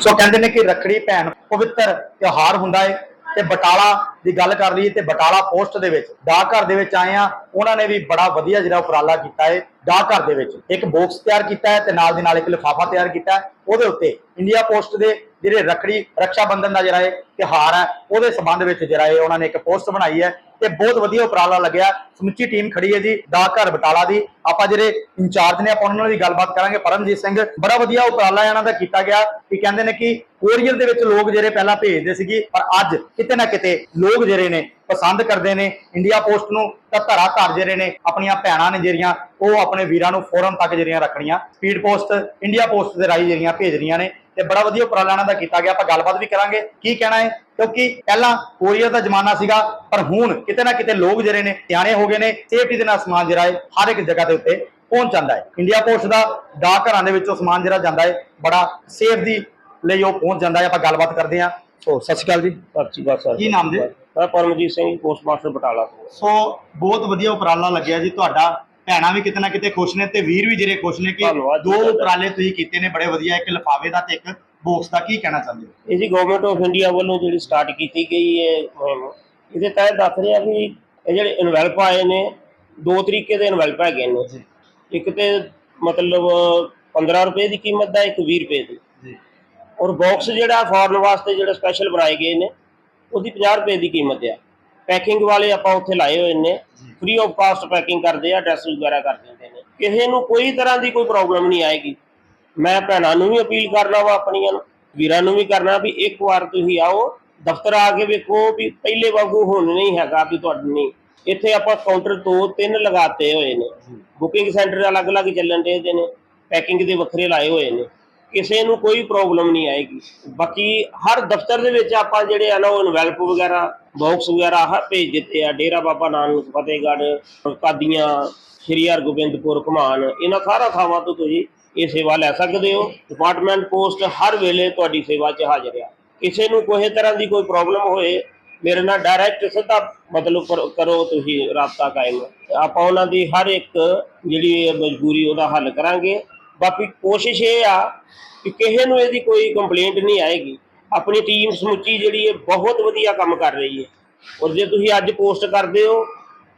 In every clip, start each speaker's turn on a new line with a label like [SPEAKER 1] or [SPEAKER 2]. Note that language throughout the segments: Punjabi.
[SPEAKER 1] ਸੋ ਕਹਿੰਦੇ ਨੇ ਕਿ ਰੱਖੜੀ ਭੈਣ ਪਵਿੱਤਰ ਤਿਉਹਾਰ ਹੁੰਦਾ ਹੈ ਤੇ ਬਟਾਲਾ ਦੀ ਗੱਲ ਕਰ ਲਈਏ ਤੇ ਬਟਾਲਾ ਪੋਸਟ ਦੇ ਵਿੱਚ ਡਾਕਘਰ ਦੇ ਵਿੱਚ ਆਏ ਆ ਉਹਨਾਂ ਨੇ ਵੀ ਬੜਾ ਵਧੀਆ ਜਿਹੜਾ ਉਪਰਾਲਾ ਕੀਤਾ ਹੈ ਡਾਕ ਦੇ ਵਿੱਚ। ਇੱਕ ਬਾਕਸ ਤਿਆਰ ਕੀਤਾ ਹੈ ਤੇ ਨਾਲ ਦੀ ਨਾਲ ਇੱਕ ਲਿਫਾਫਾ ਤਿਆਰ ਕੀਤਾ ਹੈ। ਉਹਦੇ ਉੱਤੇ ਇੰਡੀਆ ਪੋਸਟ ਦੇ ਜਿਹੜੇ ਰੱਖੜੀ ਰੱਖਿਆ ਬੰਧਨ ਦਾ ਜਿਹੜਾ ਇਹ ਤਿਉਹਾਰ ਹੈ, ਉਹਦੇ ਸੰਬੰਧ ਵਿੱਚ ਜਿਹੜਾ ਇਹ ਉਹਨਾਂ ਨੇ ਇੱਕ ਪੋਸਟ ਬਣਾਈ ਹੈ ਤੇ ਬਹੁਤ ਵਧੀਆ ਉਪਰਾਲਾ ਲੱਗਿਆ। ਸਮੁੱਚੀ ਟੀਮ ਖੜੀ ਹੈ ਜੀ, ਡਾਕ ਘਰ ਬਟਾਲਾ ਦੀ। ਆਪਾਂ ਜਿਹੜੇ ਇੰਚਾਰਜ ਨੇ, ਆਪਾਂ ਉਹਨਾਂ ਨਾਲ ਵੀ ਗੱਲਬਾਤ ਕਰਾਂਗੇ। ਪਰਮਜੀਤ ਸਿੰਘ, ਬੜਾ ਵਧੀਆ ਉਪਰਾਲਾ ਇਹਨਾਂ ਦਾ ਕੀਤਾ ਗਿਆ ਕਿ ਕਹਿੰਦੇ ਨੇ ਕਿ ਕੋਰੀਅਰ ਦੇ ਵਿੱਚ ਲੋਕ ਜਿਹੜੇ ਪਹਿਲਾਂ ਭੇਜਦੇ ਸੀਗੇ, ਪਰ ਅੱਜ ਕਿਤੇ ਨਾ ਕਿਤੇ ਲੋਕ ਜਿਹੜੇ ਨੇ ਪਸੰਦ ਕਰਦੇ ਨੇ ਇੰਡੀਆ ਪੋਸਟ ਨੂੰ ਤਾਂ ਧਰਾ ਘਰ ਜਿਹੜੇ ਨੇ ਆਪਣੀਆਂ ਭੈਣਾਂ ਨੇ ਜਿਹੜੀਆਂ ਉਹ ਆਪਣੇ ਵੀਰਾਂ ਨੂੰ ਫੌਰਨ ਤੱਕ ਜਿਹੜੀਆਂ ਰੱਖਣੀਆਂ ਸਪੀਡ ਪੋਸਟ ਇੰਡੀਆ ਪੋਸਟ ਦੇ ਰਾਹੀਂ ਜਿਹੜੀਆਂ ਭੇਜ ਰਹੀਆਂ ਨੇ ਤੇ ਬੜਾ ਵਧੀਆ ਉਪਰਾਲਾ ਇਹਨਾਂ ਦਾ ਕੀਤਾ ਗਿਆ ਆਪਾਂ ਗੱਲਬਾਤ ਵੀ ਕਰਾਂਗੇ ਕੀ ਕਹਿਣਾ ਹੈ? ਕਿਉਂਕਿ ਪਹਿਲਾਂ ਕੋਰੀਅਰ ਦਾ ਜ਼ਮਾਨਾ ਸੀਗਾ ਪਰ ਹੁਣ ਕਿਤੇ ਨਾ ਕਿਤੇ ਲੋਕ ਜਿਹੜੇ ਨੇ ਸਿਆਣੇ ਹੋ ਗਏ ਨੇ ਸੇਫਟੀ ਦੇ ਨਾਲ ਸਮਾਨ ਜਿਹੜਾ ਹੈ ਹਰ ਇੱਕ ਜਗ੍ਹਾ ਦੇ ਉੱਤੇ ਪਹੁੰਚ ਜਾਂਦਾ ਹੈ। ਇੰਡੀਆ ਪੋਸਟ ਦਾ ਡਾਕ ਘਰਾਂ ਦੇ ਵਿੱਚੋਂ ਸਮਾਨ ਜਿਹੜਾ ਜਾਂਦਾ ਹੈ ਬੜਾ ਸੇਫ ਦੀ ਲਈ ਉਹ ਪਹੁੰਚ ਜਾਂਦਾ ਹੈ ਆਪਾਂ ਗੱਲਬਾਤ ਕਰਦੇ ਹਾਂ। ਸੋ ਸਤਿ ਸ਼੍ਰੀ ਅਕਾਲ ਜੀ।
[SPEAKER 2] ਸਤਿ ਸ਼੍ਰੀ ਅਕਾਲ ਸਰ
[SPEAKER 1] ਕੀ ਨਾਮ ਜੀ?
[SPEAKER 2] Paramjit Singh post master Batala
[SPEAKER 1] so ਬਹੁਤ ਵਧੀਆ ਉਪਰਾਲਾ ਲੱਗਿਆ ਜੀ ਤੁਹਾਡਾ। ਭੈਣਾਂ ਵੀ ਕਿਤੇ ਨਾ ਕਿਤੇ ਖੁਸ਼ ਨੇ ਤੇ ਵੀਰ ਵੀ ਜਿਹੜੇ ਖੁਸ਼ ਨੇ ਕਿ
[SPEAKER 2] ਧੰਨਵਾਦ ਜੀ
[SPEAKER 1] ਦੋ। ਉਪਰਾਲੇ ਤੁਸੀਂ ਕੀਤੇ ਨੇ ਬੜੇ ਵਧੀਆ। ਇੱਕ ਲਿਫਾਫੇ ਦਾ ਤੇ ਇੱਕ ਬਾਕਸ ਦਾ। ਕੀ ਕਹਿਣਾ ਚਾਹੁੰਦੇ ਹੋ?
[SPEAKER 2] ਇਹ ਜੀ ਗਵਰਨਮੈਂਟ ਆਫ ਇੰਡੀਆ ਵੱਲੋਂ ਜਿਹੜੀ ਸਟਾਰਟ ਕੀਤੀ ਗਈ ਹੈ ਮੁਹਿੰਮ ਇਹਦੇ ਤਹਿਤ ਦੱਸ ਰਿਹਾ ਵੀ ਇਹ ਜਿਹੜੇ ਇਨਵੈਲਪ ਆਏ ਨੇ ਦੋ ਤਰੀਕੇ ਦੇ ਇਨਵੈਲਪ ਹੈਗੇ ਨੇ।
[SPEAKER 1] ਜੀ।
[SPEAKER 2] ਇੱਕ ਤੇ ਮਤਲਬ 15 ਰੁਪਏ ਦੀ ਕੀਮਤ ਦਾ ਇੱਕ 20 ਰੁਪਏ ਦੀ।
[SPEAKER 1] ਜੀ।
[SPEAKER 2] ਔਰ ਬਾਕਸ ਜਿਹੜਾ ਫੋਰਨ ਵਾਸਤੇ ਜਿਹੜਾ ਸਪੈਸ਼ਲ ਬਣਾਏ ਗਏ ਨੇ ਉਹਦੀ 50 ਰੁਪਏ ਦੀ ਕੀਮਤ ਆ। ਪੈਕਿੰਗ ਵਾਲੇ ਆਪਾਂ ਉੱਥੇ ਲਾਏ ਹੋਏ ਨੇ। ਫ੍ਰੀ ਆਫ ਕਾਸਟ ਪੈਕਿੰਗ ਕਰਦੇ ਆ ਐਡਰੈਸ ਵਗੈਰਾ ਕਰ ਦਿੰਦੇ ਨੇ। ਕਿਸੇ ਨੂੰ ਕੋਈ ਤਰ੍ਹਾਂ ਦੀ ਕੋਈ ਪ੍ਰੋਬਲਮ ਨਹੀਂ ਆਏਗੀ। ਮੈਂ ਭੈਣਾਂ ਨੂੰ ਵੀ ਅਪੀਲ ਕਰਨਾ ਵਾ ਆਪਣੀਆਂ ਨੂੰ ਵੀਰਾਂ ਨੂੰ ਵੀ ਕਰਨਾ ਵੀ ਇੱਕ ਵਾਰ ਤੁਸੀਂ ਆਓ ਦਫ਼ਤਰ ਆ ਕੇ ਵੇਖੋ ਵੀ ਪਹਿਲੇ ਵਾਂਗੂ ਹੁਣ ਨਹੀਂ ਹੈਗਾ ਵੀ ਤੁਹਾਡੇ ਨਹੀਂ। ਇੱਥੇ ਆਪਾਂ ਕਾਊਂਟਰ ਦੋ ਤਿੰਨ ਲਗਾਤੇ ਹੋਏ ਨੇ। ਬੁਕਿੰਗ ਸੈਂਟਰ ਅਲੱਗ-ਅਲੱਗ ਚੱਲਣ ਦੇ ਨੇ। ਪੈਕਿੰਗ ਦੇ ਵੱਖਰੇ ਲਾਏ ਹੋਏ ਨੇ। ਕਿਸੇ ਨੂੰ ਕੋਈ ਪ੍ਰੋਬਲਮ ਨਹੀਂ ਆਏਗੀ। ਬਾਕੀ ਹਰ ਦਫ਼ਤਰ ਦੇ ਵਿੱਚ ਆਪਾਂ ਜਿਹੜੇ ਆ ਨਾ, ਉਹ ਇਨਵੈਲਪ ਵਗੈਰਾ ਬਾਕਸ ਵਗੈਰਾ ਹਰ ਭੇਜ ਦਿੱਤੇ ਆ। ਡੇਰਾ ਬਾਬਾ ਨਾਨਕ, ਫਤਿਹਗੜ੍ਹ, ਕਾਦੀਆਂ, ਸ਼੍ਰੀ ਹਰਗੋਬਿੰਦਪੁਰ ਘਮਾਨ ਇਹਨਾਂ ਸਾਰਾ ਥਾਵਾਂ ਤੋਂ ਤੁਸੀਂ ਇਹ ਸੇਵਾ ਲੈ ਸਕਦੇ ਹੋ। ਡਿਪਾਰਟਮੈਂਟ ਪੋਸਟ ਹਰ ਵੇਲੇ ਤੁਹਾਡੀ ਸੇਵਾ 'ਚ ਹਾਜ਼ਰ ਆ। ਕਿਸੇ ਨੂੰ ਕੋਈ ਤਰ੍ਹਾਂ ਦੀ ਕੋਈ ਪ੍ਰੋਬਲਮ ਹੋਏ, ਮੇਰੇ ਨਾਲ ਡਾਇਰੈਕਟ ਸਿੱਧਾ ਮਤਲਬ ਕਰ- ਕਰੋ, ਤੁਸੀਂ ਰਾਬਤਾ ਕਾਇਮ। ਆਪਾਂ ਉਹਨਾਂ ਦੀ ਹਰ ਇੱਕ ਜਿਹੜੀ ਮਜਬੂਰੀ ਉਹਦਾ ਹੱਲ ਕਰਾਂਗੇ। ਬਾਕੀ ਕੋਸ਼ਿਸ਼ ਇਹ ਆ ਕਿ ਕਿਸੇ ਨੂੰ ਇਹਦੀ ਕੋਈ ਕੰਪਲੇਂਟ ਨਹੀਂ ਆਏਗੀ। ਆਪਣੀ ਟੀਮ ਸਮੁੱਚੀ ਜਿਹੜੀ ਹੈ, ਬਹੁਤ ਵਧੀਆ ਕੰਮ ਕਰ ਰਹੀ ਹੈ। ਔਰ ਜੇ ਤੁਸੀਂ ਅੱਜ ਪੋਸਟ ਕਰਦੇ ਹੋ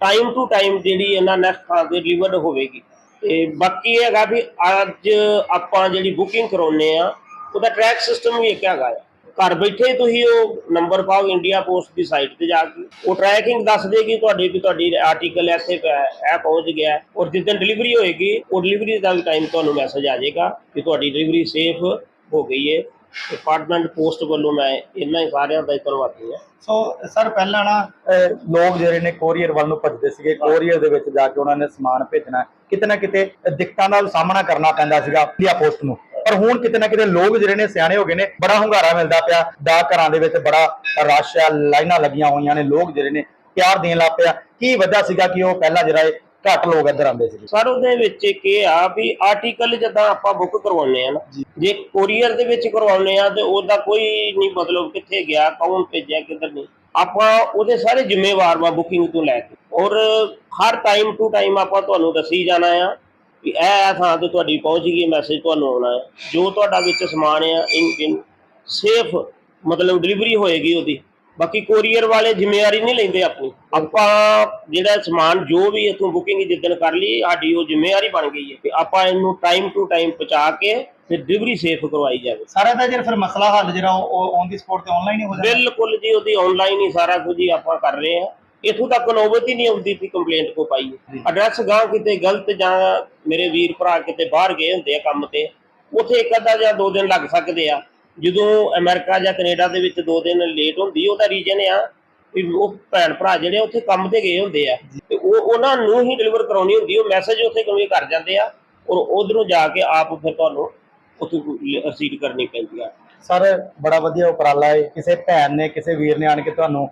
[SPEAKER 2] ਟਾਈਮ ਟੂ ਟਾਈਮ ਜਿਹੜੀ ਇਹਨਾਂ ਨੈਕਸਟ ਥਾਂ ਤੇ ਡਿਲੀਵਰਡ ਹੋਵੇਗੀ। ਤੇ ਬਾਕੀ ਇਹ ਹੈਗਾ ਵੀ ਅੱਜ ਆਪਾਂ ਜਿਹੜੀ ਬੁਕਿੰਗ ਕਰਾਉਨੇ ਆ ਉਹਦਾ ਟਰੈਕ ਸਿਸਟਮ ਵੀ ਇੱਕ ਹੈਗਾ ਆ। ਘਰ ਬੈਠੇ ਤੁਸੀਂ ਉਹ ਨੰਬਰ ਪਾਓ ਇੰਡੀਆ ਪੋਸਟ ਦੀ ਸਾਈਟ ਤੇ ਜਾ ਕੇ। ਉਹ ਟਰੈਕਿੰਗ ਦੱਸ ਦੇਗੀ ਤੁਹਾਡੀ ਵੀ ਤੁਹਾਡੀ ਆਰਟੀਕਲ ਇੱਥੇ ਇਹ ਪਹੁੰਚ ਗਿਆ ਔਰ ਜਿਸ ਦਿਨ ਡਿਲੀਵਰੀ ਹੋਏਗੀ, ਉਹ ਡਿਲੀਵਰੀ ਦਾ ਵੀ ਟਾਈਮ ਤੁਹਾਨੂੰ ਮੈਸੇਜ ਆ ਜਾਏਗਾ ਕਿ ਤੁਹਾਡੀ ਡਿਲੀਵਰੀ ਸੇਫ ਹੋ ਗਈ ਹੈ। ਡਿਪਾਰਟਮੈਂਟ ਪੋਸਟ ਵੱਲੋਂ ਮੈਂ ਇਹਨਾਂ ਹੀ ਸਾਰਿਆਂ ਦਾ ਹੀ ਧੰਨਵਾਦੀ
[SPEAKER 1] ਸੋ ਸਰ ਪਹਿਲਾਂ ਨਾ ਲੋਕ ਜਿਹੜੇ ਨੇ ਕੋਰੀਅਰ ਵੱਲ ਨੂੰ ਭੱਜਦੇ ਸੀਗੇ। ਕੋਰੀਅਰ ਦੇ ਵਿੱਚ ਜਾ ਕੇ ਉਹਨਾਂ ਨੇ ਸਮਾਨ ਭੇਜਣਾ ਕਿਤੇ ਨਾ ਕਿਤੇ ਦਿੱਕਤਾਂ ਦਾ ਸਾਹਮਣਾ ਕਰਨਾ ਪੈਂਦਾ ਸੀਗਾ ਇੰਡੀਆ ਪੋਸਟ ਨੂੰ। ਪਰ ਹੁਣ ਕਿਤੇ ਨਾ ਕਿਤੇ ਲੋਕ ਜਿਹੜੇ ਨੇ ਸਿਆਣੇ ਹੋ ਗਏ ਨੇ ਬੜਾ ਹੁੰਗਾਰਾ ਮਿਲਦਾ ਪਿਆ। ਡਾਕ ਘਰਾਂ ਦੇ ਵਿੱਚ ਬੜਾ ਰਸ਼ ਆ ਲਾਈਨਾਂ ਲੱਗੀਆਂ ਹੋਈਆਂ ਨੇ ਲੋਕ ਜਿਹੜੇ ਨੇ ਪਿਆਰ ਦੇਣ ਲੱਗ ਪਿਆ। ਕੀ ਵਜ੍ਹਾ ਸੀਗਾ ਕਿ ਉਹ ਪਹਿਲਾਂ ਜਿਹੜਾ ਇਹ ਘੱਟ ਲੋਕ ਇੱਧਰ ਆਉਂਦੇ ਸੀਗੇ?
[SPEAKER 2] ਸਰ ਉਹਦੇ ਵਿੱਚ ਇਹ ਆ ਵੀ ਆਰਟੀਕਲ ਜਦੋਂ ਆਪਾਂ ਬੁੱਕ ਕਰਵਾਉਂਦੇ ਆ ਨਾ ਜੇ। ਕੋਰੀਅਰ ਦੇ ਵਿੱਚ ਕਰਵਾਉਂਦੇ ਆ ਤੇ ਉਹਦਾ ਕੋਈ ਨਹੀਂ ਮਤਲਬ ਕਿੱਥੇ ਗਿਆ ਕੌਣ ਭੇਜਿਆ ਕਿੱਧਰ ਨਹੀਂ। ਆਪਾਂ ਉਹਦੇ ਸਾਰੇ ਜ਼ਿੰਮੇਵਾਰ ਵਾ ਬੁਕਿੰਗ ਤੋਂ ਲੈ ਕੇ। ਔਰ ਹਰ ਟਾਈਮ ਟੂ ਟਾਈਮ ਆਪਾਂ ਤੁਹਾਨੂੰ ਦੱਸੀ ਜਾਣਾ ਆ ਵੀ ਇਹ ਥਾਂ ਤੇ ਤੁਹਾਡੀ ਪਹੁੰਚ ਗਈ ਮੈਸੇਜ ਤੁਹਾਨੂੰ ਆਉਣਾ ਹੈ। ਜੋ ਤੁਹਾਡਾ ਵਿੱਚ ਸਮਾਨ ਆ ਇਨ ਇਨ ਸੇਫ ਮਤਲਬ ਡਿਲੀਵਰੀ ਹੋਏਗੀ ਉਹਦੀ। ਬਾਕੀ ਕੋਰੀਅਰ ਵਾਲੇ ਜ਼ਿੰਮੇਵਾਰੀ ਨਹੀਂ ਲੈਂਦੇ ਆਪਣੀ। ਆਪਾਂ ਜਿਹੜਾ ਸਮਾਨ ਜੋ ਵੀ ਇਥੋਂ ਬੁਕਿੰਗ ਜਿੱਦਣ ਕਰ ਲਈ ਸਾਡੀ ਉਹ ਜ਼ਿੰਮੇਵਾਰੀ ਬਣ ਗਈ ਹੈ ਕਿ ਆਪਾਂ ਇਹਨੂੰ ਟਾਈਮ ਟੂ ਟਾਈਮ ਪਹੁੰਚਾ ਕੇ ਫਿਰ ਡਿਲੀਵਰੀ ਸੇਫ ਕਰਵਾਈ ਜਾਵੇ।
[SPEAKER 1] ਸਾਰਾ ਦਾ ਜਿਹੜਾ ਫਿਰ ਮਸਲਾ ਹੱਲ ਜਿਹੜਾ ਉਹ ਔਨ ਦੀ ਸਪੋਟ ਤੇ ਆਨਲਾਈਨ ਹੀ ਹੋ ਜਾਂਦਾ।
[SPEAKER 2] ਬਿਲਕੁਲ ਜੀ ਉਹਦੀ ਆਨਲਾਈਨ ਹੀ ਸਾਰਾ ਕੁਝ ਹੀ ਆਪਾਂ ਕਰ ਰਹੇ ਹਾਂ। ਇਥੋਂ ਤੱਕ ਨੌਬਤ ਹੀ ਨਹੀਂ ਆਉਂਦੀ ਕਿ ਕੰਪਲੇਂਟ ਕੋ ਪਾਈਏ ਐਡਰੈਸ ਗਾਂ ਕਿਤੇ ਗਲਤ ਜਾਂ ਮੇਰੇ ਵੀਰ ਭਰਾ ਕਿਤੇ ਬਾਹਰ ਗਏ ਹੁੰਦੇ ਆ ਕੰਮ ਤੇ ਉੱਥੇ ਇੱਕ ਅੱਧਾ ਜਾਂ ਦੋ ਦਿਨ ਲੱਗ ਸਕਦੇ ਆ। ਜਦੋਂ ਅਮਰੀਕਾ ਜਾਂ ਕੈਨੇਡਾ ਦੇ ਵਿੱਚ ਦੋ ਦਿਨ ਲੇਟ ਹੁੰਦੀ ਉਹਦਾ ਰੀਜਨ ਆ ਵੀ ਉਹ ਭੈਣ ਭਰਾ ਜਿਹੜੇ ਉੱਥੇ ਕੰਮ ਤੇ ਗਏ ਹੁੰਦੇ ਆ। ਤੇ ਉਹ ਉਹਨਾਂ ਨੂੰ ਹੀ ਡਿਲੀਵਰ ਕਰਾਉਣੀ ਹੁੰਦੀ ਉਹ ਮੈਸੇਜ ਉੱਥੇ ਕਨਵੇ ਕਰ ਜਾਂਦੇ ਆ ਔਰ ਉਧਰੋਂ ਜਾ ਕੇ ਆਪ ਫਿਰ ਤੁਹਾਨੂੰ ਉੱਥੇ ਰਸੀਦ ਕਰਨੀ ਪੈਂਦੀ ਆ।
[SPEAKER 1] ਸਰ ਬੜਾ ਵਧੀਆ ਉਪਰਾਲਾ ਹੈ। ਕਿਸੇ ਭੈਣ ਨੇ ਕਿਸੇ ਵੀਰ ਨੇ ਆਣ ਕੇ ਤੁਹਾਨੂੰ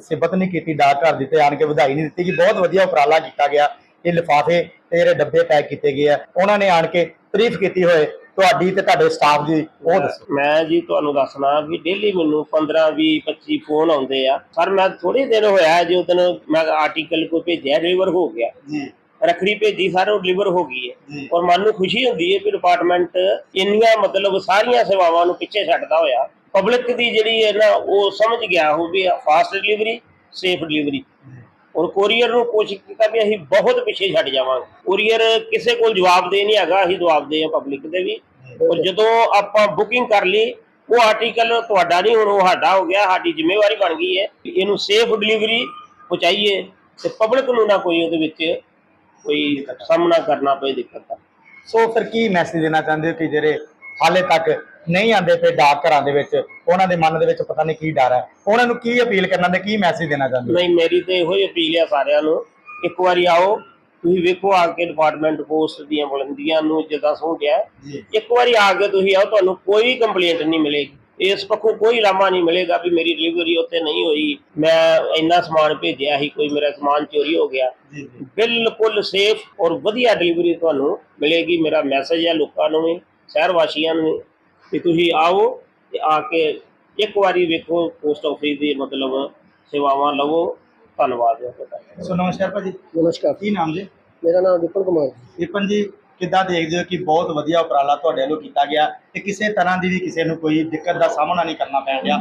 [SPEAKER 1] ਸਿਫਤ ਨਹੀਂ ਕੀਤੀ ਡਾਕ ਘਰ ਦੀ ਤੇ ਆਣ ਕੇ ਵਧਾਈ ਨਹੀਂ ਦਿੱਤੀ ਕਿ ਬਹੁਤ ਵਧੀਆ ਉਪਰਾਲਾ ਕੀਤਾ ਗਿਆ। ਇਹ ਲਿਫਾਫੇ ਤੇ ਜਿਹੜੇ ਡੱਬੇ ਪੈਕ ਕੀਤੇ ਗਏ ਆ ਉਹਨਾਂ ਨੇ ਆਣ ਕੇ ਤਾਰੀਫ ਕੀਤੀ ਹੋਏ। ਤੁਹਾਡੀ ਤੇ ਤੁਹਾਡੇ ਸਟਾਫ ਦੀ ਉਹ ਦੱਸੋ।
[SPEAKER 2] ਮੈਂ ਜੀ ਤੁਹਾਨੂੰ ਦੱਸਣਾ ਵੀ ਡੇਲੀ ਮੈਨੂੰ 15 20 25 ਫੋਨ ਆਉਂਦੇ ਆ। ਸਰ ਮੈਂ ਥੋੜੇ ਦਿਨ ਹੋਇਆ ਜੋ ਦਿਨ ਮੈਂ ਆਰਟੀਕਲ ਕੋ ਭੇਜਿਆ ਡਿਲੀਵਰ ਹੋ ਗਿਆ।
[SPEAKER 1] ਜੀ।
[SPEAKER 2] ਰੱਖੜੀ ਭੇਜੀ ਸਾਰੇ ਉਹ ਡਿਲੀਵਰ ਹੋ ਗਈ ਹੈ। ਔਰ ਮਨ ਨੂੰ ਖੁਸ਼ੀ ਹੁੰਦੀ ਹੈ ਕਿ ਡਿਪਾਰਟਮੈਂਟ ਇੰਨੀਆਂ ਮਤਲਬ ਸਾਰੀਆਂ ਸੇਵਾਵਾਂ ਨੂੰ ਪਿੱਛੇ ਛੱਡਦਾ ਹੋਇਆ। ਪਬਲਿਕ ਦੀ ਜਿਹੜੀ ਹੈ ਨਾ ਉਹ ਸਮਝ ਗਿਆ ਹੋ ਵੀ ਫਾਸਟ ਡਿਲੀਵਰੀ ਸੇਫ ਡਿਲੀਵਰੀ ਔਰ ਕੋਰੀਅਰ ਨੂੰ ਕੋਸ਼ਿਸ਼ ਕੀਤਾ ਵੀ ਅਸੀਂ ਬਹੁਤ ਪਿੱਛੇ ਛੱਡ ਜਾਵਾਂਗੇ। ਕੋਰੀਅਰ ਕਿਸੇ ਕੋਲ ਜਵਾਬ ਦੇ ਨਹੀਂ ਹੈਗਾ ਅਸੀਂ ਜਵਾਬ ਦੇ ਆ ਪਬਲਿਕ ਦੇ ਵੀ। ਔਰ ਜਦੋਂ ਆਪਾਂ ਬੁਕਿੰਗ ਕਰ ਲਈ ਉਹ ਆਰਟੀਕਲ ਤੁਹਾਡਾ ਨਹੀਂ ਹੁਣ ਉਹ ਸਾਡਾ ਹੋ ਗਿਆ ਸਾਡੀ ਜ਼ਿੰਮੇਵਾਰੀ ਬਣ ਗਈ ਹੈ ਇਹਨੂੰ ਸੇਫ ਡਿਲੀਵਰੀ ਪਹੁੰਚਾਈਏ ਤੇ ਪਬਲਿਕ ਨੂੰ ਨਾ ਕੋਈ ਉਹਦੇ ਵਿੱਚ ਕੋਈ ਸਾਹਮਣਾ ਕਰਨਾ ਪਏ ਦਿੱਕਤ। ਦਾ
[SPEAKER 1] ਸੋ ਫਿਰ ਕੀ ਮੈਸੇਜ ਦੇਣਾ ਚਾਹੁੰਦੇ ਹੋ ਕਿ ਜਿਹੜੇ ਹਾਲੇ ਤੱਕ ਨਹੀਂ ਆਂਦੇ ਪਏ ਡਾਕ ਘਰਾਂ ਦੇ ਵਿੱਚ ਉਹਨਾਂ ਦੇ ਮਨ ਦੇ ਵਿੱਚ ਪਤਾ ਨਹੀਂ ਕੀ ਡਰ ਹੈ। ਉਹਨਾਂ ਨੂੰ ਕੀ ਅਪੀਲ ਕਰਨਾ ਤੇ ਕੀ ਮੈਸੇਜ ਦੇਣਾ ਚਾਹੁੰਦੇ
[SPEAKER 2] ਨਹੀਂ ਮੇਰੀ ਤੇ ਇਹੋ ਹੀ ਅਪੀਲ ਹੈ ਸਾਰਿਆਂ ਨੂੰ ਇੱਕ ਵਾਰੀ ਆਓ ਤੁਸੀਂ ਵੇਖੋ ਆ ਕੇ ਡਿਪਾਰਟਮੈਂਟ ਪੋਸਟ ਦੀਆਂ ਬੁਲੰਦੀਆਂ ਨੂੰ ਜਿੱਦਾਂ ਸੌਂ ਗਿਆ
[SPEAKER 1] ਜੀ।
[SPEAKER 2] ਇੱਕ ਵਾਰੀ ਆ ਕੇ ਤੁਸੀਂ ਆਓ ਤੁਹਾਨੂੰ ਕੋਈ ਕੰਪਲੇਂਟ ਨਹੀਂ ਮਿਲੇਗੀ। ਇਸ ਪੱਖੋਂ ਕੋਈ ਲਾਮਾ ਨਹੀਂ ਮਿਲੇਗਾ ਵੀ ਮੇਰੀ ਡਿਲੀਵਰੀ ਉੱਥੇ ਨਹੀਂ ਹੋਈ। ਮੈਂ ਇੰਨਾ ਸਮਾਨ ਭੇਜਿਆ ਸੀ ਕੋਈ ਮੇਰਾ ਸਮਾਨ ਚੋਰੀ ਹੋ ਗਿਆ। ਬਿਲਕੁਲ ਸੇਫ ਔਰ ਵਧੀਆ ਡਿਲੀਵਰੀ ਤੁਹਾਨੂੰ ਮਿਲੇਗੀ ਮੇਰਾ ਮੈਸੇਜ ਹੈ ਲੋਕਾਂ ਨੂੰ ਵੀ ਸ਼ਹਿਰ ਵਾਸੀਆਂ ਨੂੰ ਕਿ ਤੁਸੀਂ ਆਓ ਤੇ ਆ ਕੇ ਇੱਕ ਵਾਰੀ ਵੇਖੋ ਪੋਸਟ ਆਫਿਸ ਦੀ ਮਤਲਬ ਸੇਵਾਵਾਂ ਲਵੋ। ਧੰਨਵਾਦ ਹੈ ਤੁਹਾਡਾ
[SPEAKER 1] ਸੋ ਨਮਸਕਾਰ ਭਾਜੀ।
[SPEAKER 3] ਨਮਸਕਾਰ।
[SPEAKER 1] ਕੀ ਨਾਮ ਜੀ?
[SPEAKER 3] ਮੇਰਾ ਨਾਮ ਵਿਪਨ ਕੁਮਾਰ ਜੀ।
[SPEAKER 1] ਵਿਪਨ ਜੀ ਕਿੱਦਾਂ ਦੇਖਦੇ ਹੋ ਕਿ ਬਹੁਤ ਵਧੀਆ ਉਪਰਾਲਾ ਤੁਹਾਡੇ ਵੱਲੋਂ ਕੀਤਾ ਗਿਆ ਤੇ ਕਿਸੇ ਤਰ੍ਹਾਂ ਦੀ ਵੀ ਕਿਸੇ ਨੂੰ ਕੋਈ ਦਿੱਕਤ ਦਾ ਸਾਹਮਣਾ ਨਹੀਂ ਕਰਨਾ ਪੈ ਰਿਹਾ?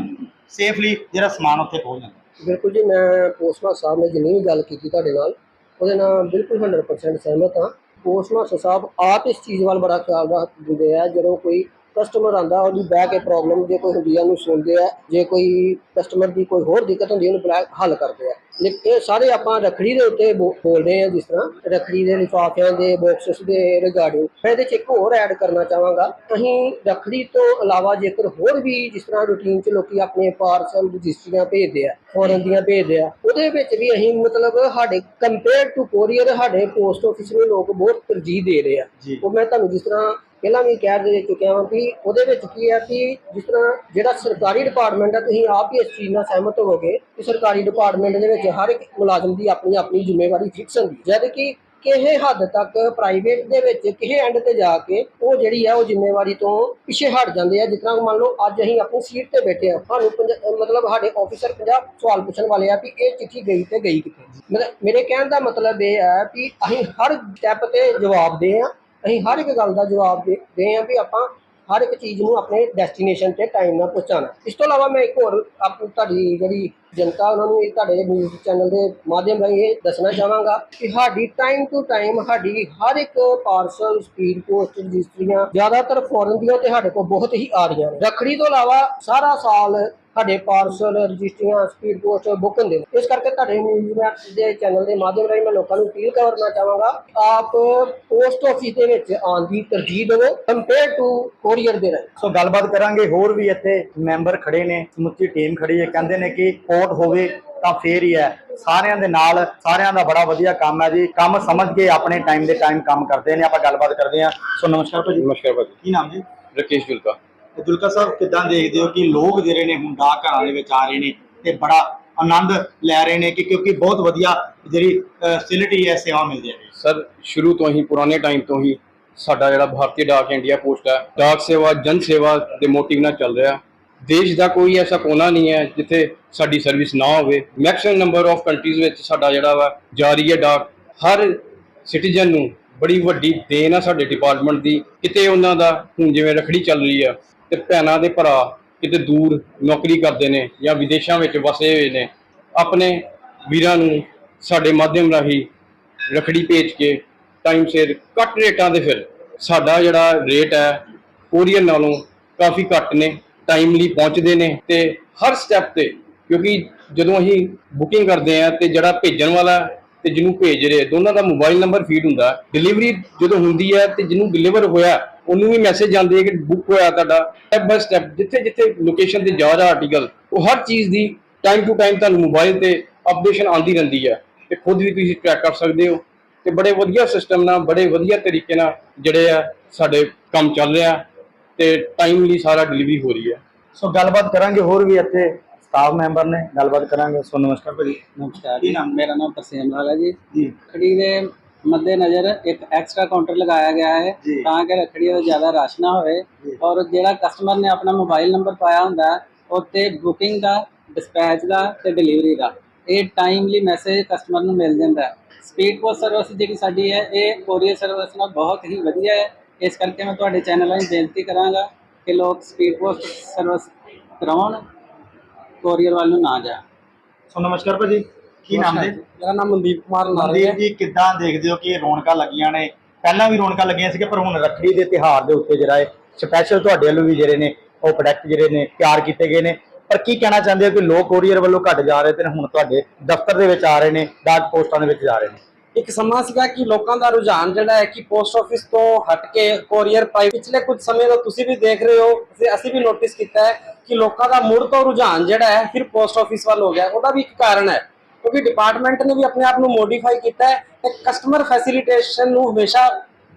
[SPEAKER 1] ਸੇਫਲੀ ਜਿਹੜਾ ਸਮਾਨ ਉੱਥੇ ਪਹੁੰਚ ਜਾਂਦਾ।
[SPEAKER 3] ਬਿਲਕੁਲ ਜੀ ਮੈਂ ਪੋਸਟਮਾਸਟਰ ਸਾਹਿਬ ਨੇ ਜਿੰਨੀ ਵੀ ਗੱਲ ਕੀਤੀ ਤੁਹਾਡੇ ਨਾਲ ਉਹਦੇ ਨਾਲ ਬਿਲਕੁਲ 100% ਸਹਿਮਤ ਹਾਂ। ਪੋਸਟਮਾਸਟਰ ਸਾਹਿਬ ਆਪ ਇਸ ਚੀਜ਼ ਵੱਲ ਬੜਾ ਖਿਆਲ ਰੱਖਦੇ ਆ ਜਦੋਂ ਕੋਈ ਕਸਟਮਰ ਆਂਦਾ ਉਹਦੀ ਬਹਿ ਕੇ ਪ੍ਰੋਬਲਮ ਜੇ ਕੋਈ ਹੁੰਦੀ ਆ ਉਹਨੂੰ ਸੁਣਦੇ ਆ ਜੇ ਕੋਈ ਕਸਟਮਰ ਦੀ ਕੋਈ ਹੋਰ ਦਿੱਕਤ ਹੁੰਦੀ ਉਹਨੂੰ ਬੜਾ ਹੱਲ ਕਰਦੇ ਆ। ਇਹ ਸਾਰੇ ਆਪਾਂ ਰੱਖੜੀ ਦੇ ਉੱਤੇ ਬੋਲ ਰਹੇ ਆ ਜਿਸ ਤਰ੍ਹਾਂ ਰੱਖੜੀ ਦੇ ਲਿਫਾਫਿਆਂ ਦੇ ਬਾਕਸਸ ਦੇ ਰਿਗਾਰਡਿੰਗ ਮੈਂ ਇਹਦੇ ਚ ਇੱਕ ਹੋਰ ਐਡ ਕਰਨਾ ਚਾਹਾਂਗਾ। ਅਸੀਂ ਰੱਖੜੀ ਤੋਂ ਇਲਾਵਾ ਜੇਕਰ ਹੋਰ ਵੀ ਜਿਸ ਤਰ੍ਹਾਂ ਰੂਟੀਨ ਚ ਲੋਕੀ ਆਪਣੇ ਪਾਰਸਲ ਰਜਿਸਟਰੀਆਂ ਭੇਜਦੇ ਆ ਫੋਰਨ ਦੀਆਂ ਭੇਜਦੇ ਆ ਉਹਦੇ ਵਿੱਚ ਵੀ ਅਸੀਂ ਮਤਲਬ ਸਾਡੇ ਕੰਪੇਅਰ ਟੂ ਕੋਰੀਅਰ ਸਾਡੇ ਪੋਸਟ ਆਫਿਸ ਨੂੰ ਲੋਕ ਬਹੁਤ ਤਰਜੀਹ ਦੇ ਰਹੇ ਆ। ਉਹ ਮੈਂ ਤੁਹਾਨੂੰ ਜਿਸ ਤਰ੍ਹਾਂ ਪਹਿਲਾਂ ਵੀ ਕਹਿ ਦੇ ਚੁੱਕਿਆ ਹਾਂ ਕਿ ਉਹਦੇ ਵਿੱਚ ਕੀ ਹੈ ਕਿ ਜਿਸ ਤਰ੍ਹਾਂ ਜਿਹੜਾ ਸਰਕਾਰੀ ਡਿਪਾਰਟਮੈਂਟ ਹੈ ਤੁਸੀਂ ਆਪ ਹੀ ਇਸ ਚੀਜ਼ ਨਾਲ ਸਹਿਮਤ ਹੋਵੋਗੇ ਕਿ ਸਰਕਾਰੀ ਡਿਪਾਰਟਮੈਂਟ ਦੇ ਵਿੱਚ ਹਰ ਇੱਕ ਮੁਲਾਜ਼ਮ ਦੀ ਆਪਣੀ ਆਪਣੀ ਜ਼ਿੰਮੇਵਾਰੀ ਫਿਕਸ ਹੁੰਦੀ ਜਦ ਕਿ ਕਿਸੇ ਹੱਦ ਤੱਕ ਪ੍ਰਾਈਵੇਟ ਦੇ ਵਿੱਚ ਕਿਸੇ ਐਂਡ ਤੇ ਜਾ ਕੇ ਉਹ ਜਿਹੜੀ ਆ, ਉਹ ਜ਼ਿੰਮੇਵਾਰੀ ਤੋਂ ਪਿੱਛੇ ਹਟ ਜਾਂਦੇ ਆ। ਜਿਸ ਤਰ੍ਹਾਂ ਮੰਨ ਲਓ, ਅੱਜ ਅਸੀਂ ਆਪਣੀ ਸੀਟ ਤੇ ਬੈਠੇ ਆ। ਸਾਨੂੰ ਪੰਜ- ਮਤਲਬ ਸਾਡੇ ਆਫੀਸਰ 50 ਸਵਾਲ ਪੁੱਛਣ ਵਾਲੇ ਆ ਵੀ ਇਹ ਚਿੱਠੀ ਗਈ ਤੇ ਗਈ ਕਿੱਥੇ? ਮਤਲਬ ਮੇਰੇ ਕਹਿਣ ਦਾ ਮਤਲਬ ਇਹ ਹੈ ਕਿ ਅਸੀਂ ਹਰ ਸਟੈਪ ਤੇ ਜਵਾਬ ਦੇ ਆ। ਅਸੀਂ ਹਰ ਇੱਕ ਗੱਲ ਦਾ ਜਵਾਬ ਦੇ ਦੇ ਵੀ ਆਪਾਂ ਹਰ ਇੱਕ ਚੀਜ਼ ਨੂੰ ਆਪਣੇ ਡੈਸਟੀਨੇਸ਼ਨ ਤੇ ਟਾਈਮ ਨਾਲ ਪਹੁੰਚਾਉਣਾ। ਇਸ ਤੋਂ ਇਲਾਵਾ ਮੈਂ ਇੱਕ ਹੋਰ ਆਪ ਤੁਹਾਡੀ ਜਿਹੜੀ ਜਨਤਾ, ਉਹਨਾਂ ਨੂੰ ਇਹ ਤੁਹਾਡੇ ਨਿਊਜ਼ ਚੈਨਲ ਦੇ ਮਾਧਿਅਮ ਰਾਹੀਂ ਇਹ ਦੱਸਣਾ ਚਾਹਾਂਗਾ ਕਿ ਸਾਡੀ ਟਾਈਮ ਟੂ ਟਾਈਮ ਸਾਡੀ ਹਰ ਇੱਕ ਪਾਰਸਲ ਸਪੀਡ ਪੋਸਟ ਰਜਿਸਟਰੀਆਂ ਜ਼ਿਆਦਾਤਰ ਫੋਰਨ ਦੀਆਂ ਤੇ ਸਾਡੇ ਕੋਲ ਬਹੁਤ ਹੀ ਆ ਰਹੀਆਂ ਨੇ। ਰੱਖੜੀ ਤੋਂ ਇਲਾਵਾ ਸਾਰਾ ਸਾਲ ਸਾਡੇ ਪਾਰਸਲ ਰਜਿਸਟਰੀਆਂ ਸਪੀਡ ਪੋਸਟ ਬੁੱਕ ਹੁੰਦੇ ਨੇ। ਇਸ ਕਰਕੇ ਤੁਹਾਡੇ ਨਿਊਜ਼ ਦੇ ਚੈਨਲ ਦੇ ਮਾਧਿਅਮ ਰਾਹੀਂ ਮੈਂ ਲੋਕਾਂ ਨੂੰ ਅਪੀਲ ਕਰਨਾ ਚਾਹਾਂਗਾ। ਆਪ ਪੋਸਟ ਆਫਿਸ ਦੇ ਵਿੱਚ ਆਉਣ ਦੀ ਤਰਜੀਹ ਦਿਵੋ ਕੰਪੇਅਰ ਟੂ ਕੋਰੀਅਰ ਦੇ ਰਾਹੀਂ।
[SPEAKER 1] ਸੋ ਗੱਲਬਾਤ ਕਰਾਂਗੇ ਹੋਰ ਵੀ ਇੱਥੇ ਮੈਂਬਰ ਖੜੇ ਨੇ ਸਮੁੱਚੀ ਟੀਮ ਖੜੀ ਹੈ। ਕਹਿੰਦੇ ਨੇ ਕਿ ਕੋਰਟ ਹੋਵੇ ਤਾਂ ਫੇਰ ਹੀ ਹੈ। ਸਾਰਿਆਂ ਦੇ ਨਾਲ ਸਾਰਿਆਂ ਦਾ ਬੜਾ ਵਧੀਆ ਕੰਮ ਹੈ ਜੀ। ਕੰਮ ਸਮਝ ਕੇ ਆਪਣੇ ਟਾਈਮ ਦੇ ਟਾਈਮ ਕੰਮ ਕਰਦੇ ਨੇ। ਆਪਾਂ ਗੱਲਬਾਤ ਕਰਦੇ ਹਾਂ। ਸੋ ਨਮਸਕਾਰ ਭਾਜੀ।
[SPEAKER 4] ਨਮਸਕਾਰ ਭਾਜੀ।
[SPEAKER 1] ਕੀ ਨਾਮ ਜੀ?
[SPEAKER 4] ਰਕੇਸ਼ ਜੁਲਕਾ
[SPEAKER 1] ਦੁਲਕਾ ਸਾਹਿਬ, ਕਿੱਦਾਂ ਦੇਖਦੇ ਹੋ ਕਿ ਲੋਕ ਜਿਹੜੇ ਨੇ ਹੁਣ ਡਾਕ ਘਰਾਂ ਦੇ ਵਿੱਚ ਆ ਰਹੇ ਨੇ ਤੇ ਬੜਾ ਆਨੰਦ ਲੈ ਰਹੇ ਨੇ ਕਿ ਕਿਉਂਕਿ ਬਹੁਤ ਵਧੀਆ ਜਿਹੜੀ ਫੈਸਿਲਿਟੀ ਹੈ ਸੇਵਾ ਮਿਲਦੀ ਹੈ
[SPEAKER 4] ਸਰ, ਸ਼ੁਰੂ ਤੋਂ ਹੀ, ਪੁਰਾਣੇ ਟਾਈਮ ਤੋਂ ਹੀ ਸਾਡਾ ਜਿਹੜਾ ਭਾਰਤੀ ਡਾਕ ਇੰਡੀਆ ਪੋਸਟ ਹੈ, ਡਾਕ ਸੇਵਾ, ਜਨ ਸੇਵਾ ਦੇ ਮੋਟਿਵ ਨਾਲ ਚੱਲ ਰਿਹਾ। ਦੇਸ਼ ਦਾ ਕੋਈ ਐਸਾ ਕੋਨਾ ਨਹੀਂ ਹੈ ਜਿੱਥੇ ਸਾਡੀ ਸਰਵਿਸ ਨਾ ਹੋਵੇ। ਮੈਕਸਿਮਮ ਨੰਬਰ ਆਫ ਕੰਟਰੀਜ਼ ਵਿੱਚ ਸਾਡਾ ਜਿਹੜਾ ਵਾ ਜਾਰੀ ਹੈ ਡਾਕ। ਹਰ ਸਿਟੀਜ਼ਨ ਨੂੰ ਬੜੀ ਵੱਡੀ ਦੇਣ ਆ ਸਾਡੇ ਡਿਪਾਰਟਮੈਂਟ ਦੀ। ਕਿਤੇ ਉਹਨਾਂ ਦਾ ਹੁਣ ਜਿਵੇਂ ਰਖੜੀ ਚੱਲ ਰਹੀ ਆ ਤੇ ਭੈਣਾਂ ਦੇ ਭਰਾ ਕਿਤੇ ਦੂਰ ਨੌਕਰੀ ਕਰਦੇ ਨੇ ਜਾਂ ਵਿਦੇਸ਼ਾਂ ਵਿੱਚ ਵਸੇ ਹੋਏ ਨੇ, ਆਪਣੇ ਵੀਰਾਂ ਨੂੰ ਸਾਡੇ ਮਾਧਿਅਮ ਰਾਹੀਂ ਰਖੜੀ ਭੇਜ ਕੇ ਟਾਈਮ ਸਿਰ ਘੱਟ ਰੇਟਾਂ ਦੇ ਫਿਰ ਸਾਡਾ ਜਿਹੜਾ ਰੇਟ ਹੈ ਕੋਰੀਅਰ ਨਾਲੋਂ ਕਾਫੀ ਘੱਟ ਨੇ ਟਾਈਮਲੀ ਪਹੁੰਚਦੇ ਨੇ ਤੇ ਹਰ ਸਟੈਪ ਤੇ ਕਿਉਂਕਿ ਜਦੋਂ ਅਸੀਂ ਬੁਕਿੰਗ ਕਰਦੇ ਆ ਤੇ ਜਿਹੜਾ ਭੇਜਣ ਵਾਲਾ ਤੇ ਜਿਹਨੂੰ ਭੇਜ ਰਹੇ, ਦੋਨਾਂ ਦਾ ਮੋਬਾਈਲ ਨੰਬਰ ਫੀਡ ਹੁੰਦਾ ਡਿਲੀਵਰੀ ਜਦੋਂ ਹੁੰਦੀ ਹੈ ਤੇ ਜਿਹਨੂੰ ਡਿਲੀਵਰ ਹੋਇਆ ਉਹਨੂੰ ਵੀ ਮੈਸੇਜ ਜਾਂਦੇ ਕਿ ਬੁੱਕ ਹੋਇਆ ਤੁਹਾਡਾ ਸਟੈਪ ਬਾਈ ਸਟੈਪ ਜਿੱਥੇ ਜਿੱਥੇ ਲੋਕੇਸ਼ਨ ਤੇ ਜਾ ਰਿਹਾ ਆਰਟੀਕਲ ਉਹ ਹਰ ਚੀਜ਼ ਦੀ ਟਾਈਮ ਟੂ ਟਾਈਮ ਤੁਹਾਨੂੰ ਮੋਬਾਈਲ ਤੇ ਅਪਡੇਸ਼ਨ ਆਉਂਦੀ ਰਹਿੰਦੀ ਹੈ ਤੇ ਖੁਦ ਵੀ ਤੁਸੀਂ ਟਰੈਕ ਕਰ ਸਕਦੇ ਹੋ ਤੇ ਬੜੇ ਵਧੀਆ ਸਿਸਟਮ ਨਾਲ ਬੜੇ ਵਧੀਆ ਤਰੀਕੇ ਨਾਲ ਜਿਹੜੇ ਆ ਸਾਡੇ ਕੰਮ ਚੱਲ ਰਿਹਾ ਤੇ ਟਾਈਮਲੀ ਸਾਰਾ ਡਿਲੀਵਰੀ ਹੋ ਰਹੀ ਹੈ।
[SPEAKER 1] ਸੋ ਗੱਲਬਾਤ ਕਰਾਂਗੇ ਹੋਰ ਵੀ ਇੱਥੇ ਸਟਾਫ ਮੈਂਬਰ ਨੇ ਗੱਲਬਾਤ ਕਰਾਂਗੇ। ਸੋ ਨਮਸਕਾਰ ਭਾਜੀ।
[SPEAKER 5] ਨਮਸਕਾਰ ਜੀ
[SPEAKER 1] ਨਾਮ?
[SPEAKER 5] ਮੇਰਾ ਨਾਮ ਤਰਸੇਮ ਲਾਲ ਹੈ ਜੀ।
[SPEAKER 1] ਜੀ।
[SPEAKER 5] ਰੱਖੜੀ ਦੇ ਮੱਦੇਨਜ਼ਰ ਇੱਕ ਐਕਸਟਰਾ ਕਾਊਂਟਰ ਲਗਾਇਆ ਗਿਆ ਹੈ
[SPEAKER 1] ਜੀ।
[SPEAKER 5] ਤਾਂ ਕਿ ਰੱਖੜੀ ਦਾ ਜ਼ਿਆਦਾ ਰਸ਼ ਨਾ ਹੋਵੇ।
[SPEAKER 1] ਜੀ।
[SPEAKER 5] ਔਰ ਜਿਹੜਾ ਕਸਟਮਰ ਨੇ ਆਪਣਾ ਮੋਬਾਈਲ ਨੰਬਰ ਪਾਇਆ ਹੁੰਦਾ ਹੈ ਉੱਤੇ ਬੁਕਿੰਗ ਦਾ ਡਿਸਪੈਚ ਦਾ ਤੇ ਡਿਲੀਵਰੀ ਦਾ ਇਹ ਟਾਈਮਲੀ ਮੈਸੇਜ ਕਸਟਮਰ ਨੂੰ ਮਿਲ ਜਾਂਦਾ ਹੈ। ਸਪੀਡ ਪੋਸਟ ਸਰਵਿਸ ਜਿਹੜੀ ਸਾਡੀ ਹੈ ਇਹ ਕੋਰੀਅਰ ਸਰਵਿਸ ਨਾਲ ਬਹੁਤ ਹੀ ਵਧੀਆ ਹੈ। ਇਸ ਕਰਕੇ ਮੈਂ ਤੁਹਾਡੇ ਚੈਨਲ ਰਾਹੀਂ ਬੇਨਤੀ ਕਰਾਂਗਾ ਕਿ ਲੋਕ ਸਪੀਡ ਪੋਸਟ ਸਰਵਿਸ ਕਰਾਉਣ ਕੋਰੀਅਰ ਵੱਲ ਨੂੰ ਨਾ ਜਾਣ।
[SPEAKER 1] ਸੋ ਨਮਸਕਾਰ ਭਾਜੀ। ਕੀ ਨਾਮ ਜੀ।
[SPEAKER 3] ਮੇਰਾ ਨਾਮ ਮਨਦੀਪ ਕੁਮਾਰ
[SPEAKER 1] ਮਨਦੀਪ ਜੀ ਕਿੱਦਾਂ ਦੇਖਦੇ ਹੋ ਕਿ ਇਹ ਰੌਣਕਾਂ ਲੱਗੀਆਂ ਨੇ? ਪਹਿਲਾਂ ਵੀ ਰੌਣਕਾਂ ਲੱਗੀਆਂ ਸੀਗੇ ਪਰ ਹੁਣ ਰੱਖੜੀ ਦੇ ਤਿਹਾਰ ਦੇ ਉੱਤੇ ਜਿਹੜਾ ਹੈ ਸਪੈਸ਼ਲ ਤੁਹਾਡੇ ਵੱਲੋਂ ਵੀ ਜਿਹੜੇ ਨੇ ਉਹ ਪ੍ਰੋਡਕਟ ਜਿਹੜੇ ਨੇ ਤਿਆਰ ਕੀਤੇ ਗਏ ਨੇ। ਪਰ ਕੀ ਕਹਿਣਾ ਚਾਹੁੰਦੇ ਹੋ ਕਿ ਲੋਕ ਕੋਰੀਅਰ ਵੱਲੋਂ ਘਟ ਜਾ ਰਹੇ ਤੇ ਹੁਣ ਤੁਹਾਡੇ ਦਫ਼ਤਰ ਦੇ ਵਿੱਚ ਆ ਰਹੇ ਨੇ ਡਾਕ ਪੋਸਟਾਂ ਦੇ ਵਿੱਚ ਜਾ ਰਹੇ ਨੇ?
[SPEAKER 6] ਇੱਕ ਸਮਾਂ ਸੀਗਾ ਕਿ ਲੋਕਾਂ ਦਾ ਰੁਝਾਨ ਜਿਹੜਾ ਹੈ ਕਿ ਪੋਸਟ ਆਫਿਸ ਤੋਂ ਹਟ ਕੇ ਕੋਰੀਅਰ ਪਾਈ ਪਿਛਲੇ ਕੁਝ ਸਮੇਂ ਤੋਂ ਤੁਸੀਂ ਵੀ ਦੇਖ ਰਹੇ ਹੋ ਤੇ ਅਸੀਂ ਵੀ ਨੋਟਿਸ ਕੀਤਾ ਹੈ ਕਿ ਲੋਕਾਂ ਦਾ ਮੁੜ ਤੋਂ ਰੁਝਾਨ ਜਿਹੜਾ ਹੈ ਫਿਰ ਪੋਸਟ ਆਫਿਸ ਵੱਲ ਹੋ ਗਿਆ। ਉਹਦਾ ਵੀ ਇੱਕ ਕਾਰਨ ਹੈ। ਕਿਉਂਕਿ ਡਿਪਾਰਟਮੈਂਟ ਨੇ ਵੀ ਆਪਣੇ ਆਪ ਨੂੰ ਮੋਡੀਫਾਈ ਕੀਤਾ ਹੈ ਤੇ ਕਸਟਮਰ ਫੈਸਿਲਿਟੇਸ਼ਨ ਨੂੰ ਹਮੇਸ਼ਾ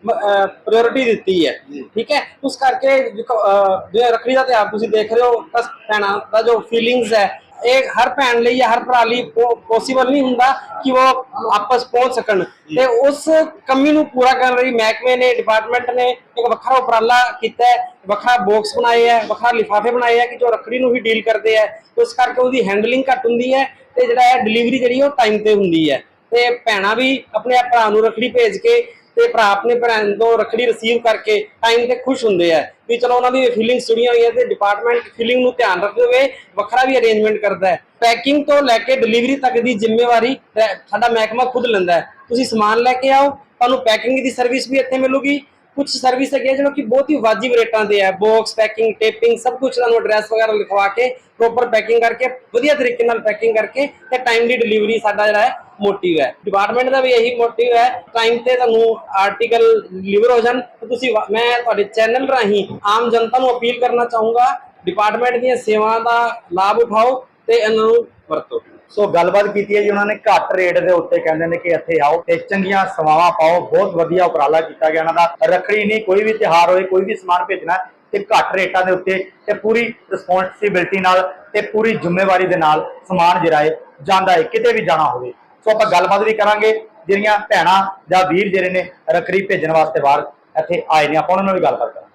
[SPEAKER 6] ਪ੍ਰਾਇੋਰਟੀ ਦਿੱਤੀ ਹੈ। ਠੀਕ ਹੈ? ਉਸ ਕਰਕੇ ਜਿਵੇਂ ਰੱਖੜੀ ਦਾ ਤਿਉਹਾਰ ਤੁਸੀਂ ਦੇਖ ਰਹੇ ਹੋ ਭੈਣਾਂ ਦਾ ਜੋ ਫੀਲਿੰਗਸ ਹੈ ਇਹ ਹਰ ਭੈਣ ਲਈ ਜਾਂ ਹਰ ਭਰਾ ਲਈ ਪੋਸੀਬਲ ਨਹੀਂ ਹੁੰਦਾ ਕਿ ਉਹ ਆਪਸ ਪਹੁੰਚ ਸਕਣ। ਤੇ ਉਸ ਕਮੀ ਨੂੰ ਪੂਰਾ ਕਰਨ ਲਈ ਮਹਿਕਮੇ ਨੇ ਡਿਪਾਰਟਮੈਂਟ ਨੇ ਇੱਕ ਵੱਖਰਾ ਉਪਰਾਲਾ ਕੀਤਾ ਹੈ, ਵੱਖਰਾ ਬਾਕਸ ਬਣਾਏ ਹੈ, ਵੱਖਰਾ ਲਿਫਾਫੇ ਬਣਾਏ ਹੈ ਕਿ ਜੋ ਰੱਖੜੀ ਨੂੰ ਵੀ ਡੀਲ ਕਰਦੇ ਹੈ। ਉਸ ਕਰਕੇ ਉਹਦੀ ਹੈਂਡਲਿੰਗ ਘੱਟ ਹੁੰਦੀ ਹੈ ਤੇ ਜਿਹੜਾ ਹੈ ਡਿਲੀਵਰੀ ਜਿਹੜੀ ਉਹ ਟਾਈਮ ਤੇ ਹੁੰਦੀ ਹੈ। ਤੇ ਭੈਣਾਂ ਵੀ ਆਪਣੇ ਭਰਾ ਨੂੰ ਰੱਖੜੀ ਭੇਜ ਕੇ ਤੇ ਭਰਾ ਆਪਣੇ ਭੈਣ ਤੋਂ ਰੱਖੜੀ ਰਿਸੀਵ ਕਰਕੇ ਟਾਈਮ ਤੇ ਖੁਸ਼ ਹੁੰਦੇ ਆ। ਵੀ ਚਲੋ ਉਹਨਾਂ ਦੀ ਫੀਲਿੰਗਸ ਜੁੜੀਆਂ ਹੋਈਆਂ ਤੇ ਡਿਪਾਰਟਮੈਂਟ ਫੀਲਿੰਗ ਨੂੰ ਧਿਆਨ ਰੱਖਦੇ ਹੋਏ ਵੱਖਰਾ ਵੀ ਅਰੇਂਜਮੈਂਟ ਕਰਦਾ ਹੈ। ਪੈਕਿੰਗ ਤੋਂ ਲੈ ਕੇ ਡਿਲੀਵਰੀ ਤੱਕ ਦੀ ਜ਼ਿੰਮੇਵਾਰੀ ਸਾਡਾ ਮਹਿਕਮਾ ਖੁਦ ਲੈਂਦਾ ਹੈ। ਤੁਸੀਂ ਸਮਾਨ ਲੈ ਕੇ ਆਓ, ਤੁਹਾਨੂੰ ਪੈਕਿੰਗ ਦੀ ਸਰਵਿਸ ਵੀ ਇੱਥੇ ਮਿਲੂਗੀ। ਕੁਝ ਸਰਵਿਸ ਹੈਗੀ ਹੈ ਜਿਹੜਾ ਕਿ ਬਹੁਤ ਹੀ ਵਾਜਿਬ ਰੇਟਾਂ ਤੇ ਹੈ ਬਾਕਸ ਪੈਕਿੰਗ ਟੇਪਿੰਗ ਸਭ ਕੁਝ ਤੁਹਾਨੂੰ ਐਡਰੈਸ ਵਗੈਰਾ ਲਿਖਵਾ ਕੇ ਪ੍ਰੋਪਰ ਪੈਕਿੰਗ ਕਰਕੇ, ਵਧੀਆ ਤਰੀਕੇ ਨਾਲ ਪੈਕਿੰਗ ਕਰਕੇ ਤੇ ਟਾਈਮਲੀ ਡਿਲੀਵਰੀ ਸਾਡਾ ਜਿਹੜਾ ਹੈ ਮੋਟਿਵ ਹੈ। ਡਿਪਾਰਟਮੈਂਟ ਦਾ ਵੀ ਇਹੀ ਮੋਟਿਵ ਹੈ ਟਾਈਮ ਤੇ ਤੁਹਾਨੂੰ ਆਰਟੀਕਲ ਡਿਲੀਵਰ ਹੋ ਜਾਣ। ਤੁਸੀਂ ਮੈਂ ਤੁਹਾਡੇ ਚੈਨਲ ਰਾਹੀਂ ਆਮ ਜਨਤਾ ਨੂੰ ਅਪੀਲ ਕਰਨਾ ਚਾਹੂੰਗਾ ਡਿਪਾਰਟਮੈਂਟ ਦੀਆਂ ਸੇਵਾਵਾਂ ਦਾ ਲਾਭ ਉਠਾਓ ਤੇ ਇਹਨਾਂ ਨੂੰ ਵਰਤੋ।
[SPEAKER 1] ਸੋ ਗੱਲਬਾਤ ਕੀਤੀ ਹੈ ਜੀ, ਉਹਨਾਂ ਨੇ ਘੱਟ ਰੇਟ ਦੇ ਉੱਤੇ ਕਹਿੰਦੇ ਨੇ ਕਿ ਇੱਥੇ ਆਓ ਤੇ ਚੰਗੀਆਂ ਸੇਵਾਵਾਂ ਪਾਓ, ਬਹੁਤ ਵਧੀਆ ਉਪਰਾਲਾ ਕੀਤਾ ਗਿਆ ਇਹਨਾਂ ਦਾ। ਰੱਖੜੀ ਨਹੀਂ, ਕੋਈ ਵੀ ਤਿਉਹਾਰ ਹੋਏ, ਕੋਈ ਵੀ ਸਮਾਨ ਭੇਜਣਾ ਹੈ ਤੇ ਘੱਟ ਰੇਟਾਂ ਦੇ ਉੱਤੇ ਤੇ ਪੂਰੀ ਰਿਸਪੌਂਸਿਬਿਲਟੀ ਨਾਲ ਤੇ ਪੂਰੀ ਜ਼ਿੰਮੇਵਾਰੀ ਦੇ ਨਾਲ ਸਮਾਨ ਜਿਹੜਾ ਹੈ, ਜਾਂਦਾ ਹੈ, ਕਿਤੇ ਵੀ ਜਾਣਾ ਹੋਵੇ। ਸੋ ਆਪਾਂ ਗੱਲਬਾਤ ਵੀ ਕਰਾਂਗੇ, ਜਿਹੜੀਆਂ ਭੈਣਾਂ ਜਾਂ ਵੀਰ ਜਿਹੜੇ ਨੇ ਰੱਖੜੀ ਭੇਜਣ ਵਾਸਤੇ ਬਾਹਰ ਇੱਥੇ ਆਏ ਨੇ, ਆਪਾਂ ਉਹਨਾਂ ਨਾਲ ਵੀ ਗੱਲਬਾਤ ਕਰਾਂਗੇ।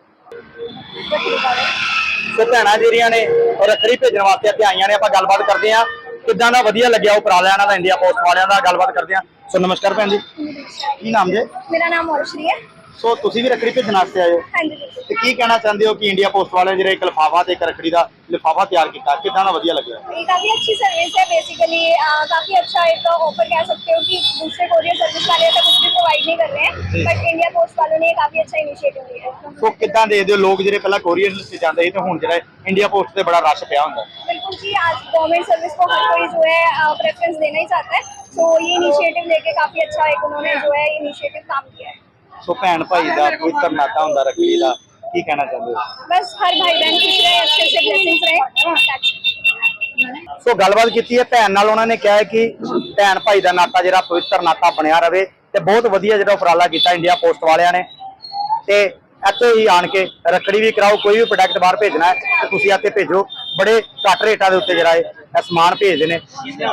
[SPEAKER 1] ਸੋ ਭੈਣਾਂ ਜਿਹੜੀਆਂ ਨੇ ਉਹ ਰੱਖੜੀ ਭੇਜਣ ਵਾਸਤੇ ਇੱਥੇ ਆਈਆਂ ਨੇ, ਆਪਾਂ ਗੱਲਬਾਤ ਕਰਦੇ ਹਾਂ। ਕਿੱਦਾਂ ਦਾ ਵਧੀਆ ਲੱਗਿਆ ਉਪਰਾਲਾ ਇਹਨਾਂ ਦਾ ਇੰਡੀਆ ਪੋਸਟ ਵਾਲਿਆਂ ਦਾ, ਗੱਲਬਾਤ ਕਰਦੇ ਹਾਂ। ਸੋ ਨਮਸਕਾਰ ਭੈਣ ਜੀ। ਕੀ ਨਾਮ ਜੇ?
[SPEAKER 7] ਮੇਰਾ ਨਾਮ ਔਰਸ਼ਰੀ ਹੈ।
[SPEAKER 1] ਸੋ ਤੁਸੀਂ ਵੀ ਰੱਖੜੀ ਭੇਜਣ ਵਾਸਤੇ ਆਏ ਹੋ
[SPEAKER 7] ਹਾਂਜੀ
[SPEAKER 1] ਤੇ ਕੀ ਕਹਿਣਾ ਚਾਹੁੰਦੇ ਹੋ ਕਿ ਇੰਡੀਆ ਪੋਸਟ ਵਾਲਿਆਂ ਜਿਹੜੇ ਇੱਕ ਲਿਫਾਫਾ ਤੇ ਇੱਕ ਰੱਖੜੀ ਦਾ ਲਿਫਾਫਾ ਤਿਆਰ ਕੀਤਾ ਕਿੱਦਾਂ ਦਾ ਵਧੀਆ ਲੱਗਿਆ
[SPEAKER 7] ये काफ़ी अच्छी सर्विस है बेसिकली काफ़ी अच्छा एक ऑफर कह सकते हो कि दूसरे कोरियर सर्विस वाले ऐसा कुछ भी प्रोवाइड नहीं कर रहे हैं बट इंडिया पोस्ट वालों ने ये काफ़ी अच्छा इनिशिएटिव लिया है
[SPEAKER 1] ਸੋ ਕਿੱਦਾਂ ਦੇਖਦੇ ਹੋ ਲੋਕ ਜਿਹੜੇ ਪਹਿਲਾਂ ਕੋਰੀਅਰ ਤੇ ਜਾਂਦੇ ਸੀ ਤੇ ਹੁਣ ਜਿਹੜਾ ਇੰਡੀਆ ਪੋਸਟ ਤੇ ਬੜਾ ਰਸ਼ ਪਿਆ ਹੁੰਦਾ
[SPEAKER 7] बिल्कुल जी आज गवर्नमेंट सर्विस को हर कोई जो है प्रेफरेंस देना ही चाहता है तो ये इनिशिएटिव लेके काफ़ी अच्छा एक उन्होंने जो है इनिशिएटिव काम किया है
[SPEAKER 1] ਸੋ ਭੈਣ ਭਾਈ ਦਾ ਪਵਿੱਤਰ ਨਾਤਾ ਹੁੰਦਾ ਰੱਖੜੀ ਦਾ ਕੀ ਕਹਿਣਾ ਚਾਹੁੰਦੇ ਹੋ
[SPEAKER 7] बस हर भाई बहन खुश रहे अच्छे से ब्लेसिंग्स रहे That's it.
[SPEAKER 1] ਸੋ ਗੱਲਬਾਤ ਕੀਤੀ ਹੈ ਭੈਣ ਨਾਲ ਉਹਨਾਂ ਨੇ ਕਿਹਾ ਹੈ ਕਿ ਭੈਣ ਭਾਈ ਦਾ ਨਾਤਾ ਜਿਹੜਾ ਪਵਿੱਤਰ ਨਾਤਾ ਬਣਿਆ ਰਵੇ ਤੇ ਬਹੁਤ ਵਧੀਆ ਜਿਹੜਾ ਉਪਰਾਲਾ ਕੀਤਾ ਇੰਡੀਆ ਪੋਸਟ ਵਾਲਿਆਂ ਨੇ ਤੇ ਇੱਥੇ ਹੀ ਆਣ ਕੇ ਰੱਖੜੀ ਵੀ ਕਰਾਓ ਕੋਈ ਵੀ ਪ੍ਰੋਡਕਟ ਬਾਹਰ ਭੇਜਣਾ ਹੈ ਤੇ ਤੁਸੀਂ ਇੱਥੇ ਭੇਜੋ ਬੜੇ ਘੱਟ ਰੇਟਾਂ ਦੇ ਉੱਤੇ ਜਿਹੜਾ ਹੈ ਇਹ ਸਮਾਨ ਭੇਜਦੇ ਨੇ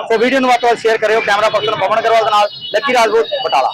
[SPEAKER 1] ਸੋ ਵੀਡੀਓ ਨੂੰ ਵੱਧ ਤੋਂ ਵੱਧ ਸ਼ੇਅਰ ਕਰਿਓ ਕੈਮਰਾ ਪਰਸਨ ਪਵਨ ਅਗਰਵਾਲ ਦੇ ਨਾਲ ਲੱਕੀ ਰਾਜਪੂਤ ਬਟਾਲਾ